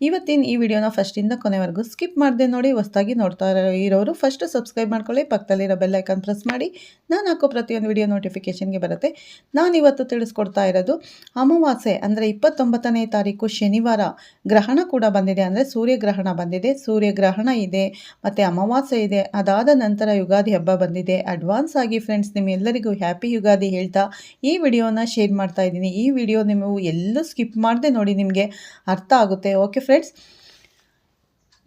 ಇವತ್ತಿನ ಈ ವಿಡಿಯೋನ ಫಸ್ಟಿಂದ ಕೊನೆವರೆಗೂ ಸ್ಕಿಪ್ ಮಾಡದೆ ನೋಡಿ, ಹೊಸ್ದಾಗಿ ನೋಡ್ತಾ ಇರೋ- ಇರೋರು ಫಸ್ಟ್ ಸಬ್ಸ್ಕ್ರೈಬ್ ಮಾಡ್ಕೊಳ್ಳಿ, ಪಕ್ಕದಲ್ಲಿರೋ ಬೆಲ್ಲೈಕನ್ ಪ್ರೆಸ್ ಮಾಡಿ. ನಾನು ಹಾಕೋ ಪ್ರತಿಯೊಂದು ವಿಡಿಯೋ ನೋಟಿಫಿಕೇಷನ್ಗೆ ಬರುತ್ತೆ. ನಾನು ಇವತ್ತು ತಿಳಿಸ್ಕೊಡ್ತಾ ಇರೋದು, ಅಮಾವಾಸ್ಯೆ ಅಂದರೆ ಇಪ್ಪತ್ತೊಂಬತ್ತನೇ ತಾರೀಕು ಶನಿವಾರ ಗ್ರಹಣ ಕೂಡ ಬಂದಿದೆ. ಅಂದರೆ ಸೂರ್ಯಗ್ರಹಣ ಬಂದಿದೆ. ಸೂರ್ಯಗ್ರಹಣ ಇದೆ, ಮತ್ತು ಅಮಾವಾಸ್ಯೆ ಇದೆ. ಅದಾದ ನಂತರ ಯುಗಾದಿ ಹಬ್ಬ ಬಂದಿದೆ. ಅಡ್ವಾನ್ಸ್ ಆಗಿ ಫ್ರೆಂಡ್ಸ್ ನಿಮ್ಮೆಲ್ಲರಿಗೂ ಹ್ಯಾಪಿ ಯುಗಾದಿ ಹೇಳ್ತಾ ಈ ವಿಡಿಯೋನ ಶೇರ್ ಮಾಡ್ತಾ ಇದ್ದೀನಿ. ಈ ವಿಡಿಯೋ ನೀವು ಎಲ್ಲೂ ಸ್ಕಿಪ್ ಮಾಡದೆ ನೋಡಿ ನಿಮಗೆ ಅರ್ಥ ಆಗುತ್ತೆ. ಓಕೆ ಫ್ರೆಂಡ್ಸ್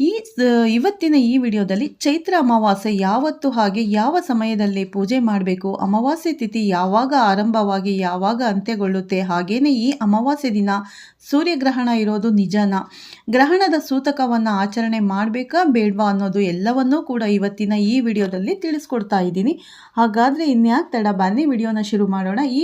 ಈ ಇವತ್ತಿನ ಈ ವಿಡಿಯೋದಲ್ಲಿ ಚೈತ್ರ ಅಮಾವಾಸ್ಯೆ ಯಾವತ್ತು ಹಾಗೆ ಯಾವ ಸಮಯದಲ್ಲಿ ಪೂಜೆ ಮಾಡಬೇಕು, ಅಮಾವಾಸ್ಯೆ ತಿಥಿ ಯಾವಾಗ ಆರಂಭವಾಗಿ ಯಾವಾಗ ಅಂತ್ಯಗೊಳ್ಳುತ್ತೆ, ಹಾಗೇನೆ ಈ ಅಮಾವಾಸ್ಯೆ ದಿನ ಸೂರ್ಯಗ್ರಹಣ ಇರೋದು ನಿಜಾನ? ಗ್ರಹಣದ ಸೂತಕವನ್ನು ಆಚರಣೆ ಮಾಡಬೇಕಾ ಬೇಡವಾ ಅನ್ನೋದು ಎಲ್ಲವನ್ನೂ ಕೂಡ ಇವತ್ತಿನ ಈ ವಿಡಿಯೋದಲ್ಲಿ ತಿಳಿಸ್ಕೊಡ್ತಾ ಇದ್ದೀನಿ. ಹಾಗಾದರೆ ಇನ್ಯಾಕೆ ತಡ ಬನ್ನಿ ವಿಡಿಯೋನ ಶುರು ಮಾಡೋಣ. ಈ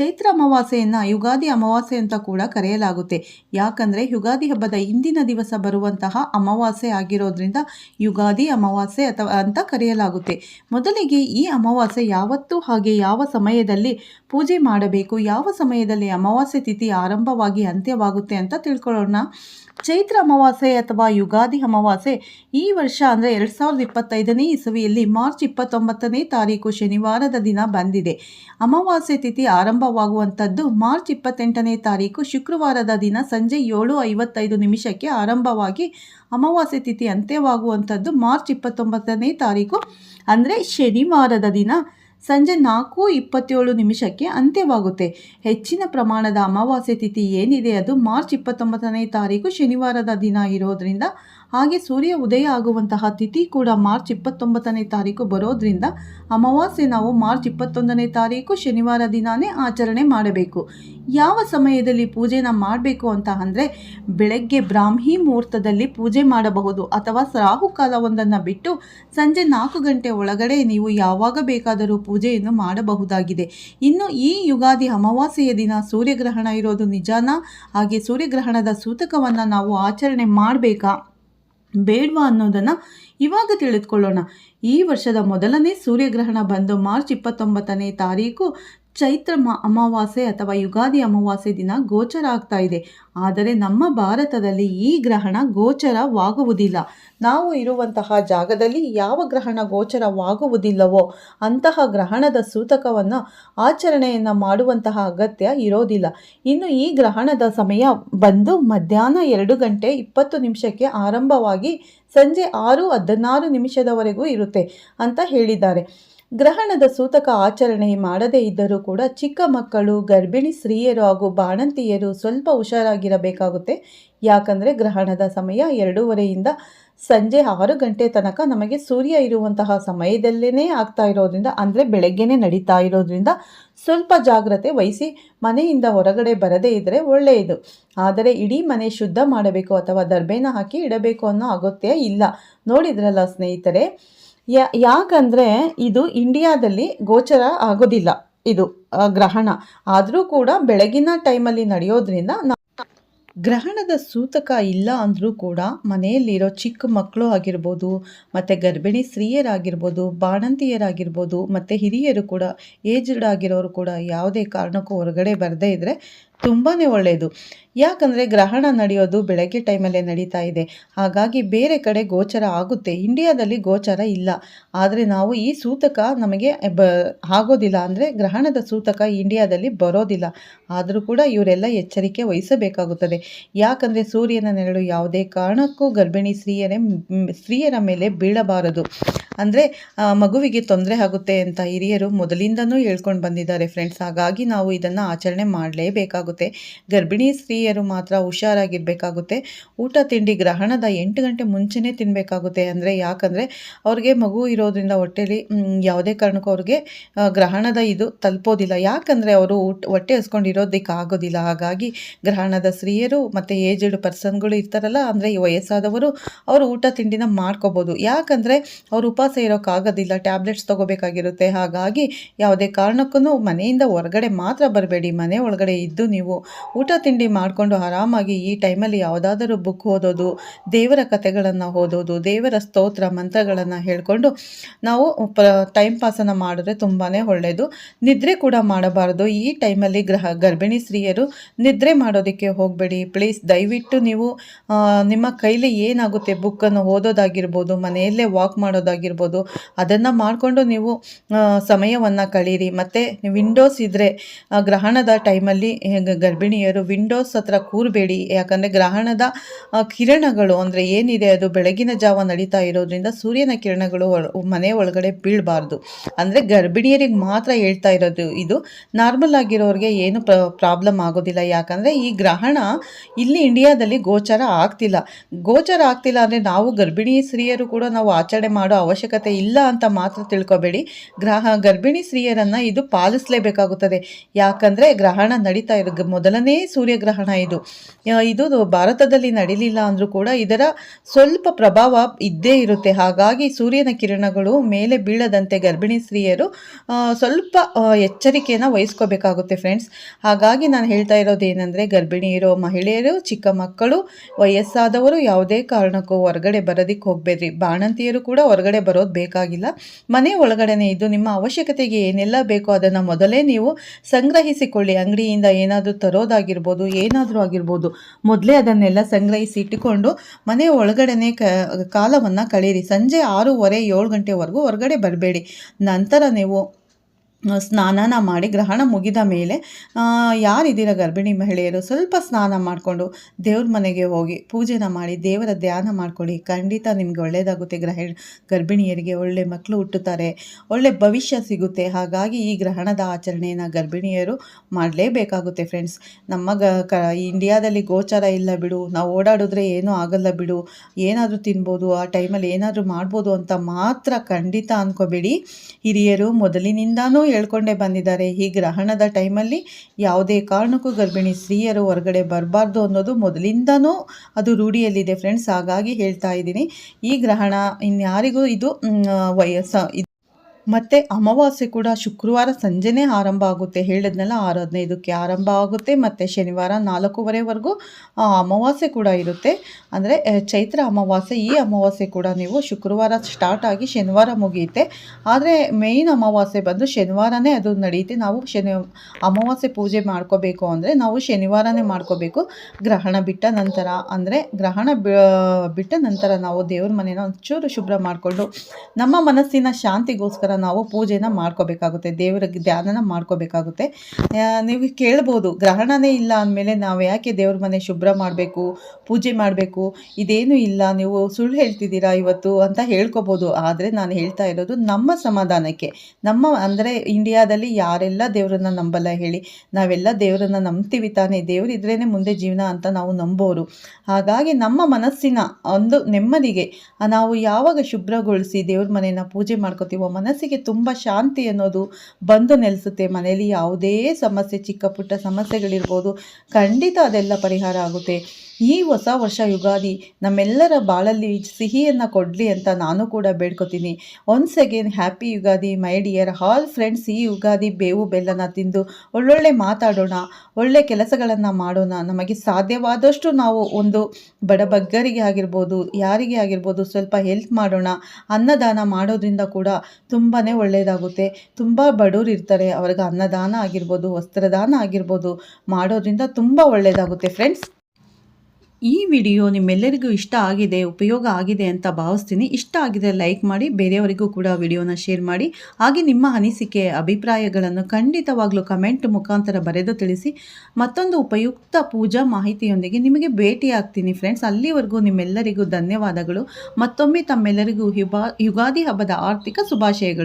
ಚೈತ್ರ ಅಮಾವಾಸ್ಯೆಯನ್ನು ಯುಗಾದಿ ಅಮಾವಾಸ್ಯೆ ಅಂತ ಕೂಡ ಕರೆಯಲಾಗುತ್ತೆ. ಯಾಕಂದರೆ ಯುಗಾದಿ ಹಬ್ಬದ ಇಂದಿನ ದಿವಸ ಬರುವಂತಹ ಅಮಾವಾಸ್ಯೆ ಆಗಿರೋದ್ರಿಂದ ಯುಗಾದಿ ಅಮಾವಾಸ್ಯೆ ಅಥವಾ ಅಂತ ಕರೆಯಲಾಗುತ್ತೆ. ಮೊದಲಿಗೆ ಈ ಅಮಾವಾಸ್ಯೆ ಯಾವತ್ತು ಹಾಗೆ ಯಾವ ಸಮಯದಲ್ಲಿ ಪೂಜೆ ಮಾಡಬೇಕು, ಯಾವ ಸಮಯದಲ್ಲಿ ಅಮಾವಾಸ್ಯೆ ತಿಥಿ ಆರಂಭವಾಗಿ ಅಂತ್ಯವಾಗುತ್ತೆ ಅಂತ ತಿಳ್ಕೊಳ್ಳೋಣ. ಚೈತ್ರ ಅಮಾವಾಸ್ಯೆ ಅಥವಾ ಯುಗಾದಿ ಅಮಾವಾಸ್ಯೆ ಈ ವರ್ಷ ಅಂದರೆ ಎರಡು ಸಾವಿರದ ಇಪ್ಪತ್ತೈದನೇ ಇಸವಿಯಲ್ಲಿ ಮಾರ್ಚ್ ಇಪ್ಪತ್ತೊಂಬತ್ತನೇ ತಾರೀಕು ಶನಿವಾರದ ದಿನ ಬಂದಿದೆ. ಅಮಾವಾಸ್ಯೆ ತಿಥಿ ಆರಂಭವಾಗುವಂಥದ್ದು ಮಾರ್ಚ್ ಇಪ್ಪತ್ತೆಂಟನೇ ತಾರೀಕು ಶುಕ್ರವಾರದ ದಿನ ಸಂಜೆ ಏಳು ಐವತ್ತೈದು ನಿಮಿಷಕ್ಕೆ ಆರಂಭವಾಗಿ ಅಮಾವಾಸ್ಯೆ ತಿಥಿ ಅಂತ್ಯವಾಗುವಂಥದ್ದು ಮಾರ್ಚ್ ಇಪ್ಪತ್ತೊಂಬತ್ತನೇ ತಾರೀಕು. ಅಂದರೆ ಶನಿವಾರದ ದಿನ ಸಂಜೆ ನಾಲ್ಕು ಇಪ್ಪತ್ತೇಳು ನಿಮಿಷಕ್ಕೆ ಅಂತ್ಯವಾಗುತ್ತೆ. ಹೆಚ್ಚಿನ ಪ್ರಮಾಣದ ಅಮಾವಾಸ್ಯೆ ತಿಥಿ ಏನಿದೆ ಅದು ಮಾರ್ಚ್ ಇಪ್ಪತ್ತೊಂಬತ್ತನೇ ತಾರೀಕು ಶನಿವಾರದ ದಿನ ಇರೋದ್ರಿಂದ ಹಾಗೆ ಸೂರ್ಯ ಉದಯ ಆಗುವಂತಹ ತಿಥಿ ಕೂಡ ಮಾರ್ಚ್ ಇಪ್ಪತ್ತೊಂಬತ್ತನೇ ತಾರೀಕು ಬರೋದ್ರಿಂದ ಅಮಾವಾಸ್ಯೆ ನಾವು ಮಾರ್ಚ್ ಇಪ್ಪತ್ತೊಂದನೇ ತಾರೀಕು ಶನಿವಾರ ದಿನಾನೇ ಆಚರಣೆ ಮಾಡಬೇಕು. ಯಾವ ಸಮಯದಲ್ಲಿ ಪೂಜೆನ ಮಾಡಬೇಕು ಅಂತ ಅಂದರೆ ಬೆಳಗ್ಗೆ ಬ್ರಾಹ್ಮಿ ಮುಹೂರ್ತದಲ್ಲಿ ಪೂಜೆ ಮಾಡಬಹುದು ಅಥವಾ ರಾಹುಕಾಲವೊಂದನ್ನು ಬಿಟ್ಟು ಸಂಜೆ ನಾಲ್ಕು ಗಂಟೆ ಒಳಗಡೆ ನೀವು ಯಾವಾಗ ಬೇಕಾದರೂ ಪೂಜೆಯನ್ನು ಮಾಡಬಹುದಾಗಿದೆ. ಇನ್ನು ಈ ಯುಗಾದಿ ಅಮಾವಾಸ್ಯೆಯ ದಿನ ಸೂರ್ಯಗ್ರಹಣ ಇರೋದು ನಿಜಾನ? ಹಾಗೆ ಸೂರ್ಯಗ್ರಹಣದ ಸೂತಕವನ್ನು ನಾವು ಆಚರಣೆ ಮಾಡಬೇಕಾ? ಬೇಡವಾ ಅನ್ನೋದನ್ನು ಇವಾಗ ತಿಳಿದುಕೊಳ್ಳೋಣ. ಈ ವರ್ಷದ ಮೊದಲನೇ ಸೂರ್ಯಗ್ರಹಣ ಬಂದು ಮಾರ್ಚ್ ಇಪ್ಪತ್ತೊಂಬತ್ತನೇ ತಾರೀಕು ಚೈತ್ರ ಅಮಾವಾಸ್ಯೆ ಅಥವಾ ಯುಗಾದಿ ಅಮಾವಾಸ್ಯೆ ದಿನ ಗೋಚರ ಆಗ್ತಾ ಇದೆ. ಆದರೆ ನಮ್ಮ ಭಾರತದಲ್ಲಿ ಈ ಗ್ರಹಣ ಗೋಚರವಾಗುವುದಿಲ್ಲ. ನಾವು ಇರುವಂತಹ ಜಾಗದಲ್ಲಿ ಯಾವ ಗ್ರಹಣ ಗೋಚರವಾಗುವುದಿಲ್ಲವೋ ಅಂತಹ ಗ್ರಹಣದ ಸೂತಕವನ್ನು ಆಚರಣೆಯನ್ನು ಮಾಡುವಂತಹ ಅಗತ್ಯ ಇರೋದಿಲ್ಲ. ಇನ್ನು ಈ ಗ್ರಹಣದ ಸಮಯ ಬಂದು ಮಧ್ಯಾಹ್ನ ಎರಡು ಗಂಟೆ ಇಪ್ಪತ್ತು ನಿಮಿಷಕ್ಕೆ ಆರಂಭವಾಗಿ ಸಂಜೆ ಆರು ಹದಿನಾರು ನಿಮಿಷದವರೆಗೂ ಇರುತ್ತೆ ಅಂತ ಹೇಳಿದ್ದಾರೆ. ಗ್ರಹಣದ ಸೂತಕ ಆಚರಣೆ ಮಾಡದೇ ಇದ್ದರೂ ಕೂಡ ಚಿಕ್ಕ ಮಕ್ಕಳು, ಗರ್ಭಿಣಿ ಸ್ತ್ರೀಯರು ಹಾಗೂ ಬಾಣಂತಿಯರು ಸ್ವಲ್ಪ ಹುಷಾರಾಗಿರಬೇಕಾಗುತ್ತೆ. ಯಾಕಂದರೆ ಗ್ರಹಣದ ಸಮಯ ಎರಡೂವರೆಯಿಂದ ಸಂಜೆ ಆರು ಗಂಟೆ ತನಕ ನಮಗೆ ಸೂರ್ಯ ಇರುವಂತಹ ಸಮಯದಲ್ಲೇ ಆಗ್ತಾ ಇರೋದ್ರಿಂದ, ಅಂದರೆ ಬೆಳಗ್ಗೆನೇ ನಡೀತಾ ಇರೋದ್ರಿಂದ ಸ್ವಲ್ಪ ಜಾಗ್ರತೆ ವಹಿಸಿ ಮನೆಯಿಂದ ಹೊರಗಡೆ ಬರದೇ ಇದ್ದರೆ ಒಳ್ಳೆಯದು. ಆದರೆ ಇಡೀ ಮನೆ ಶುದ್ಧ ಮಾಡಬೇಕು ಅಥವಾ ದರ್ಬೆನ ಹಾಕಿ ಇಡಬೇಕು ಅನ್ನೋ ಅಗತ್ಯ ಇಲ್ಲ. ನೋಡಿದ್ರಲ್ಲ ಸ್ನೇಹಿತರೆ ಯಾ, ಯಾಕಂದರೆ ಇದು ಇಂಡಿಯಾದಲ್ಲಿ ಗೋಚರ ಆಗೋದಿಲ್ಲ. ಇದು ಗ್ರಹಣ. ಆದರೂ ಕೂಡ ಬೆಳಗಿನ ಟೈಮಲ್ಲಿ ನಡೆಯೋದ್ರಿಂದ ಗ್ರಹಣದ ಸೂತಕ ಇಲ್ಲ ಅಂದರೂ ಕೂಡ ಮನೆಯಲ್ಲಿರೋ ಚಿಕ್ಕ ಮಕ್ಕಳು ಆಗಿರ್ಬೋದು, ಮತ್ತು ಗರ್ಭಿಣಿ ಸ್ತ್ರೀಯರಾಗಿರ್ಬೋದು, ಬಾಣಂತಿಯರಾಗಿರ್ಬೋದು, ಮತ್ತು ಹಿರಿಯರು ಕೂಡ ಏಜ್ಡ್ ಆಗಿರೋರು ಕೂಡ ಯಾವುದೇ ಕಾರಣಕ್ಕೂ ಹೊರಗಡೆ ಬರದೇ ಇದ್ದರೆ ತುಂಬಾ ಒಳ್ಳೆಯದು ಯಾಕಂದರೆ ಗ್ರಹಣ ನಡೆಯೋದು ಬೆಳಗ್ಗೆ ಟೈಮಲ್ಲೇ ನಡೀತಾ ಇದೆ. ಹಾಗಾಗಿ ಬೇರೆ ಕಡೆ ಗೋಚರ ಆಗುತ್ತೆ. ಇಂಡಿಯಾದಲ್ಲಿ ಗೋಚರ ಇಲ್ಲ. ಆದರೆ ನಾವು ಈ ಸೂತಕ ನಮಗೆ ಬ, ಆಗೋದಿಲ್ಲ ಅಂದರೆ ಗ್ರಹಣದ ಸೂತಕ ಇಂಡಿಯಾದಲ್ಲಿ ಬರೋದಿಲ್ಲ. ಆದರೂ ಕೂಡ ಇವರೆಲ್ಲ ಎಚ್ಚರಿಕೆ ವಹಿಸಬೇಕಾಗುತ್ತದೆ. ಯಾಕಂದರೆ ಸೂರ್ಯನ ನೆರಳು ಯಾವುದೇ ಕಾರಣಕ್ಕೂ ಗರ್ಭಿಣಿ ಸ್ತ್ರೀಯರೇ, ಸ್ತ್ರೀಯರ ಮೇಲೆ ಬೀಳಬಾರದು. ಅಂದರೆ ಮಗುವಿಗೆ ತೊಂದರೆ ಆಗುತ್ತೆ ಅಂತ ಹಿರಿಯರು ಮೊದಲಿಂದನೂ ಹೇಳ್ಕೊಂಡು ಬಂದಿದ್ದಾರೆ ಫ್ರೆಂಡ್ಸ್ ಹಾಗಾಗಿ ನಾವು ಇದನ್ನು ಆಚರಣೆ ಮಾಡಲೇಬೇಕಾಗುತ್ತೆ. ಗರ್ಭಿಣಿ ಸ್ತ್ರೀಯರು ಮಾತ್ರ ಹುಷಾರಾಗಿರಬೇಕಾಗುತ್ತೆ. ಊಟ, ತಿಂಡಿ ಗ್ರಹಣದ ಎಂಟು ಗಂಟೆ ಮುಂಚೆನೇ ತಿನ್ನಬೇಕಾಗುತ್ತೆ ಅಂದರೆ, ಯಾಕಂದರೆ ಅವ್ರಿಗೆ ಮಗು ಇರೋದ್ರಿಂದ ಹೊಟ್ಟೆಲಿ ಯಾವುದೇ ಕಾರಣಕ್ಕೂ ಅವ್ರಿಗೆ ಗ್ರಹಣದ ಇದು ತಲುಪೋದಿಲ್ಲ. ಯಾಕಂದರೆ ಅವರು ಊಟ ಹೊಟ್ಟೆ ಹಸ್ಕೊಂಡಿರೋದಕ್ಕೆ ಆಗೋದಿಲ್ಲ. ಹಾಗಾಗಿ ಗ್ರಹಣದ ಸ್ತ್ರೀಯರು ಮತ್ತು ಏಜ್ಡ್ ಪರ್ಸನ್ಗಳು ಇರ್ತಾರಲ್ಲ, ಅಂದರೆ ಈ ವಯಸ್ಸಾದವರು ಅವರು ಊಟ, ತಿಂಡಿನ ಮಾಡ್ಕೋಬೋದು. ಯಾಕಂದರೆ ಅವ್ರು ಉಪವಾಸ ಇರೋಕ್ಕಾಗೋದಿಲ್ಲ ಟ್ಯಾಬ್ಲೆಟ್ಸ್ ತೊಗೋಬೇಕಾಗಿರುತ್ತೆ. ಹಾಗಾಗಿ ಯಾವುದೇ ಕಾರಣಕ್ಕೂ ಮನೆಯಿಂದ ಹೊರಗಡೆ ಮಾತ್ರ ಬರಬೇಡಿ. ಮನೆ ಒಳಗಡೆ ಇದ್ದು ನೀವು ಊಟ ತಿಂಡಿ ಮಾಡಿಕೊಂಡು ಆರಾಮಾಗಿ ಈ ಟೈಮಲ್ಲಿ ಯಾವುದಾದರೂ ಬುಕ್ ಓದೋದು, ದೇವರ ಕಥೆಗಳನ್ನು ಓದೋದು, ದೇವರ ಸ್ತೋತ್ರ, ಮಂತ್ರಗಳನ್ನು ಹೇಳಿಕೊಂಡು ನಾವು ಟೈಮ್ ಪಾಸನ್ನು ಮಾಡಿದ್ರೆ ತುಂಬಾ ಒಳ್ಳೆಯದು ನಿದ್ರೆ ಕೂಡ ಮಾಡಬಾರ್ದು. ಈ ಟೈಮಲ್ಲಿ ಗ್ರಹ, ಗರ್ಭಿಣಿ ಸ್ತ್ರೀಯರು ನಿದ್ರೆ ಮಾಡೋದಕ್ಕೆ ಹೋಗಬೇಡಿ. ಪ್ಲೀಸ್ ದಯವಿಟ್ಟು ನೀವು ನಿಮ್ಮ ಕೈಲಿ ಏನಾಗುತ್ತೆ ಬುಕ್ಕನ್ನು ಓದೋದಾಗಿರ್ಬೋದು, ಮನೆಯಲ್ಲೇ ವಾಕ್ ಮಾಡೋದಾಗಿರ್ಬೋದು ಅದನ್ನು ಮಾಡಿಕೊಂಡು ನೀವು ಸಮಯವನ್ನು ಕಳೀರಿ. ಮತ್ತು ವಿಂಡೋಸ್ ಇದ್ದರೆ ಗ್ರಹಣದ ಟೈಮಲ್ಲಿ ಗರ್ಭಿಣಿಯರು ವಿಂಡೋಸ್ ಹತ್ರ ಕೂರಬೇಡಿ. ಯಾಕಂದರೆ ಗ್ರಹಣದ ಕಿರಣಗಳು ಅಂದರೆ ಏನಿದೆ ಅದು ಬೆಳಗಿನ ಜಾವ ನಡೀತಾ ಇರೋದ್ರಿಂದ ಸೂರ್ಯನ ಕಿರಣಗಳು ಮನೆ ಒಳಗಡೆ ಬೀಳಬಾರ್ದು. ಅಂದರೆ ಗರ್ಭಿಣಿಯರಿಗೆ ಮಾತ್ರ ಹೇಳ್ತಾ ಇರೋದು ಇದು. ನಾರ್ಮಲ್ ಆಗಿರೋರಿಗೆ ಏನು ಪ್ರಾಬ್ಲಮ್ ಆಗೋದಿಲ್ಲ. ಯಾಕಂದರೆ ಈ ಗ್ರಹಣ ಇಲ್ಲಿ ಇಂಡಿಯಾದಲ್ಲಿ ಗೋಚರ ಆಗ್ತಿಲ್ಲ. ಗೋಚರ ಆಗ್ತಿಲ್ಲ ಅಂದರೆ ನಾವು ಗರ್ಭಿಣಿ ಸ್ತ್ರೀಯರು ಕೂಡ ನಾವು ಆಚರಣೆ ಮಾಡೋ ಅವಶ್ಯಕತೆ ಇಲ್ಲ ಅಂತ ಮಾತ್ರ ತಿಳ್ಕೊಬೇಡಿ. ಗ್ರಹ ಗರ್ಭಿಣಿ ಸ್ತ್ರೀಯರನ್ನು ಇದು ಪಾಲಿಸಲೇಬೇಕಾಗುತ್ತದೆ. ಯಾಕಂದರೆ ಗ್ರಹಣ ನಡೀತಾ ಇರೋ ಮೊದಲನೇ ಸೂರ್ಯಗ್ರಹಣ ಇದು. ಇದು ಭಾರತದಲ್ಲಿ ನಡೀಲಿಲ್ಲ ಅಂದರೂ ಕೂಡ ಇದರ ಸ್ವಲ್ಪ ಪ್ರಭಾವ ಇದ್ದೇ ಇರುತ್ತೆ. ಹಾಗಾಗಿ ಸೂರ್ಯನ ಕಿರಣಗಳು ಮೇಲೆ ಬೀಳದಂತೆ ಗರ್ಭಿಣಿ ಸ್ತ್ರೀಯರು ಸ್ವಲ್ಪ ಎಚ್ಚರಿಕೆಯನ್ನು ವಹಿಸ್ಕೋಬೇಕಾಗುತ್ತೆ ಫ್ರೆಂಡ್ಸ್. ಹಾಗಾಗಿ ನಾನು ಹೇಳ್ತಾ ಇರೋದು ಏನಂದರೆ ಗರ್ಭಿಣಿ ಇರೋ ಮಹಿಳೆಯರು, ಚಿಕ್ಕ ಮಕ್ಕಳು, ವಯಸ್ಸಾದವರು ಯಾವುದೇ ಕಾರಣಕ್ಕೂ ಹೊರಗಡೆ ಬರೋದಕ್ಕೆ ಹೋಗಬೇಡ್ರಿ. ಬಾಣಂತಿಯರು ಕೂಡ ಹೊರಗಡೆ ಬರೋದು ಬೇಕಾಗಿಲ್ಲ. ಮನೆ ಒಳಗಡೆನೇ ಇದ್ದು ನಿಮ್ಮ ಅವಶ್ಯಕತೆಗೆ ಏನೆಲ್ಲ ಬೇಕೋ ಅದನ್ನು ಮೊದಲೇ ನೀವು ಸಂಗ್ರಹಿಸಿಕೊಳ್ಳಿ. ಅಂಗಡಿಯಿಂದ ಏನಾದರೂ ತರೋದಾಗಿರ್ಬೋದು, ಏನಾದರೂ ಆಗಿರ್ಬೋದು, ಮೊದಲೇ ಅದನ್ನೆಲ್ಲ ಸಂಗ್ರಹಿಸಿ ಇಟ್ಟುಕೊಂಡು ಮನೆ ಒಳಗಡೆನೆ ಕ, ಕಾಲವನ್ನು ಕಳೀರಿ. ಸಂಜೆ ಆರೂವರೆ ಏಳು ಗಂಟೆವರೆಗೂ ಹೊರಗಡೆ ಬರಬೇಡಿ. ನಂತರ ನೀವು ಸ್ನಾನನ ಮಾಡಿ ಗ್ರಹಣ ಮುಗಿದ ಮೇಲೆ ಯಾರಿದ್ದೀರ ಗರ್ಭಿಣಿ ಮಹಿಳೆಯರು? ಸ್ವಲ್ಪ ಸ್ನಾನ ಮಾಡಿಕೊಂಡು ದೇವ್ರ ಮನೆಗೆ ಹೋಗಿ ಪೂಜೆನ ಮಾಡಿ, ದೇವರ ಧ್ಯಾನ ಮಾಡ್ಕೊಳ್ಳಿ. ಖಂಡಿತ ನಿಮಗೆ ಒಳ್ಳೆಯದಾಗುತ್ತೆ ಗ್ರಹ, ಗರ್ಭಿಣಿಯರಿಗೆ ಒಳ್ಳೆ ಮಕ್ಕಳು ಹುಟ್ಟುತ್ತಾರೆ. ಒಳ್ಳೆ ಭವಿಷ್ಯ ಸಿಗುತ್ತೆ. ಹಾಗಾಗಿ ಈ ಗ್ರಹಣದ ಆಚರಣೆಯನ್ನು ಗರ್ಭಿಣಿಯರು ಮಾಡಲೇಬೇಕಾಗುತ್ತೆ ಫ್ರೆಂಡ್ಸ್ ನಮ್ಮ ಗ, ಕ, ಇಂಡಿಯಾದಲ್ಲಿ ಗೋಚಾರ ಇಲ್ಲ ಬಿಡು. ನಾವು ಓಡಾಡಿದ್ರೆ ಏನೂ ಆಗಲ್ಲ ಬಿಡು. ಏನಾದರೂ ತಿನ್ಬೋದು, ಆ ಟೈಮಲ್ಲಿ ಏನಾದರೂ ಮಾಡ್ಬೋದು ಅಂತ ಮಾತ್ರ ಖಂಡಿತ ಅಂದ್ಕೋಬೇಡಿ ಹಿರಿಯರು ಮೊದಲಿನಿಂದಾನೂ ಹೇಳ್ಕೊಂಡೇ ಬಂದಿದ್ದಾರೆ. ಈ ಗ್ರಹಣದ ಟೈಮಲ್ಲಿ ಯಾವುದೇ ಕಾರಣಕ್ಕೂ ಗರ್ಭಿಣಿ ಸ್ತ್ರೀಯರು ಹೊರಗಡೆ ಬರಬಾರ್ದು ಅನ್ನೋದು ಮೊದಲಿಂದನೂ ಅದು ರೂಢಿಯಲ್ಲಿದೆ. ಫ್ರೆಂಡ್ಸ್, ಹಾಗಾಗಿ ಹೇಳ್ತಾ ಇದ್ದೀನಿ. ಈ ಗ್ರಹಣ ಇನ್ಯಾರಿಗೂ ಇದು ವಯಸ್ಸ ಮತ್ತು ಅಮಾವಾಸ್ಯೆ ಕೂಡ ಶುಕ್ರವಾರ ಸಂಜೆನೇ ಆರಂಭ ಆಗುತ್ತೆ. ಹೇಳಿದ್ನಲ್ಲ ಆರು ಹದಿನೈದಕ್ಕೆ ಆರಂಭ ಆಗುತ್ತೆ ಮತ್ತು ಶನಿವಾರ ನಾಲ್ಕೂವರೆವರೆಗೂ ಅಮಾವಾಸ್ಯೆ ಕೂಡ ಇರುತ್ತೆ. ಅಂದರೆ ಚೈತ್ರ ಅಮಾವಾಸ್ಯೆ, ಈ ಅಮಾವಾಸ್ಯೆ ಕೂಡ ನೀವು ಶುಕ್ರವಾರ ಸ್ಟಾರ್ಟ್ ಆಗಿ ಶನಿವಾರ ಮುಗಿಯುತ್ತೆ. ಆದರೆ ಮೇಯ್ನ್ ಅಮಾವಾಸ್ಯೆ ಬಂದು ಶನಿವಾರನೇ ಅದು ನಡೆಯುತ್ತೆ. ನಾವು ಶನಿ, ಅಮಾವಾಸ್ಯೆ ಪೂಜೆ ಮಾಡ್ಕೋಬೇಕು ಅಂದರೆ ನಾವು ಶನಿವಾರನೇ ಮಾಡ್ಕೋಬೇಕು. ಗ್ರಹಣ ಬಿಟ್ಟ ನಂತರ, ಅಂದರೆ ಗ್ರಹಣ ಬಿಟ್ಟ ನಂತರ ನಾವು ದೇವ್ರ ಮನೇನ ಒಂಚೂರು ಶುಭ್ರ ಮಾಡಿಕೊಂಡು ನಮ್ಮ ಮನಸ್ಸಿನ ಶಾಂತಿಗೋಸ್ಕರ ನಾವು ಪೂಜೆನ ಮಾಡ್ಕೋಬೇಕಾಗುತ್ತೆ, ದೇವರ ಧ್ಯಾನನ ಮಾಡ್ಕೋಬೇಕಾಗುತ್ತೆ. ನೀವು ಕೇಳ್ಬೋದು, ಗ್ರಹಣನೇ ಇಲ್ಲ ಅಂದಮೇಲೆ ನಾವು ಯಾಕೆ ದೇವ್ರ ಮನೆ ಶುಭ್ರ ಮಾಡಬೇಕು, ಪೂಜೆ ಮಾಡಬೇಕು? ಇದೇನು ಇಲ್ಲ, ನೀವು ಸುಳ್ಳು ಹೇಳ್ತಿದ್ದೀರಾ ಇವತ್ತು ಅಂತ ಹೇಳ್ಕೊಬೋದು. ಆದರೆ ನಾನು ಹೇಳ್ತಾ ಇರೋದು ನಮ್ಮ ಸಮಾಧಾನಕ್ಕೆ. ನಮ್ಮ, ಅಂದರೆ ಇಂಡಿಯಾದಲ್ಲಿ ಯಾರೆಲ್ಲ ದೇವರನ್ನ ನಂಬಲ್ಲ ಹೇಳಿ, ನಾವೆಲ್ಲ ದೇವರನ್ನ ನಂಬ್ತೀವಿ ತಾನೇ ದೇವರಿದ್ರೇ ಮುಂದೆ ಜೀವನ ಅಂತ ನಾವು ನಂಬೋರು. ಹಾಗಾಗಿ ನಮ್ಮ ಮನಸ್ಸಿನ ಒಂದು ನೆಮ್ಮದಿಗೆ ನಾವು ಯಾವಾಗ ಶುಭ್ರಗೊಳಿಸಿ ದೇವ್ರ ಮನೆಯನ್ನ ಪೂಜೆ ಮಾಡ್ಕೋತೀವೋ ಮನಸ್ಸಿಗೆ ತುಂಬ ಶಾಂತಿ ಅನ್ನೋದು ಬಂದು ನೆಲೆಸುತ್ತೆ. ಮನೆಯಲ್ಲಿ ಯಾವುದೇ ಸಮಸ್ಯೆ, ಚಿಕ್ಕ ಪುಟ್ಟ ಸಮಸ್ಯೆಗಳಿರ್ಬೋದು, ಖಂಡಿತ ಅದೆಲ್ಲ ಪರಿಹಾರ ಆಗುತ್ತೆ. ಈ ಹೊಸ ವರ್ಷ ಯುಗಾದಿ ನಮ್ಮೆಲ್ಲರ ಬಾಳಲ್ಲಿ ಸಿಹಿಯನ್ನು ಕೊಡಲಿ ಅಂತ ನಾನು ಕೂಡ ಬೇಡ್ಕೊತೀನಿ. Once again happy Ugadi my dear all friends ಈ ಯುಗಾದಿ ಬೇವು ಬೆಲ್ಲನ ತಿಂದು ಒಳ್ಳೊಳ್ಳೆ ಮಾತಾಡೋಣ, ಒಳ್ಳೆ ಕೆಲಸಗಳನ್ನು ಮಾಡೋಣ. ನಮಗೆ ಸಾಧ್ಯವಾದಷ್ಟು ನಾವು ಒಂದು ಬಡಬಗ್ಗರಿಗೆ ಆಗಿರ್ಬೋದು, ಯಾರಿಗೆ ಆಗಿರ್ಬೋದು ಸ್ವಲ್ಪ ಹೆಲ್ಪ್ ಮಾಡೋಣ. ಅನ್ನದಾನ ಮಾಡೋದ್ರಿಂದ ಕೂಡ ತುಂಬಾ ಒಳ್ಳೆಯದಾಗುತ್ತೆ ತುಂಬ ಬಡವರು ಇರ್ತಾರೆ, ಅವ್ರಿಗೆ ಅನ್ನದಾನ ಆಗಿರ್ಬೋದು, ವಸ್ತ್ರದಾನ ಆಗಿರ್ಬೋದು ಮಾಡೋದ್ರಿಂದ ತುಂಬ ಒಳ್ಳೆಯದಾಗುತ್ತೆ ಫ್ರೆಂಡ್ಸ್ ಈ ವಿಡಿಯೋ ನಿಮ್ಮೆಲ್ಲರಿಗೂ ಇಷ್ಟ ಆಗಿದೆ, ಉಪಯೋಗ ಆಗಿದೆ ಅಂತ ಭಾವಿಸ್ತೀನಿ. ಇಷ್ಟ ಆಗಿದೆ ಲೈಕ್ ಮಾಡಿ, ಬೇರೆಯವರಿಗೂ ಕೂಡ ವಿಡಿಯೋನ ಶೇರ್ ಮಾಡಿ. ಹಾಗೆ ನಿಮ್ಮ ಅನಿಸಿಕೆ, ಅಭಿಪ್ರಾಯಗಳನ್ನು ಖಂಡಿತವಾಗ್ಲೂ ಕಮೆಂಟ್ ಮುಖಾಂತರ ಬರೆದು ತಿಳಿಸಿ. ಮತ್ತೊಂದು ಉಪಯುಕ್ತ ಪೂಜಾ ಮಾಹಿತಿಯೊಂದಿಗೆ ನಿಮಗೆ ಭೇಟಿ ಆಗ್ತೀನಿ ಫ್ರೆಂಡ್ಸ್ ಅಲ್ಲಿವರೆಗೂ ನಿಮ್ಮೆಲ್ಲರಿಗೂ ಧನ್ಯವಾದಗಳು. ಮತ್ತೊಮ್ಮೆ ತಮ್ಮೆಲ್ಲರಿಗೂ ಯುಗಾದಿ ಹಬ್ಬದ ಆರ್ಥಿಕ ಶುಭಾಶಯಗಳು.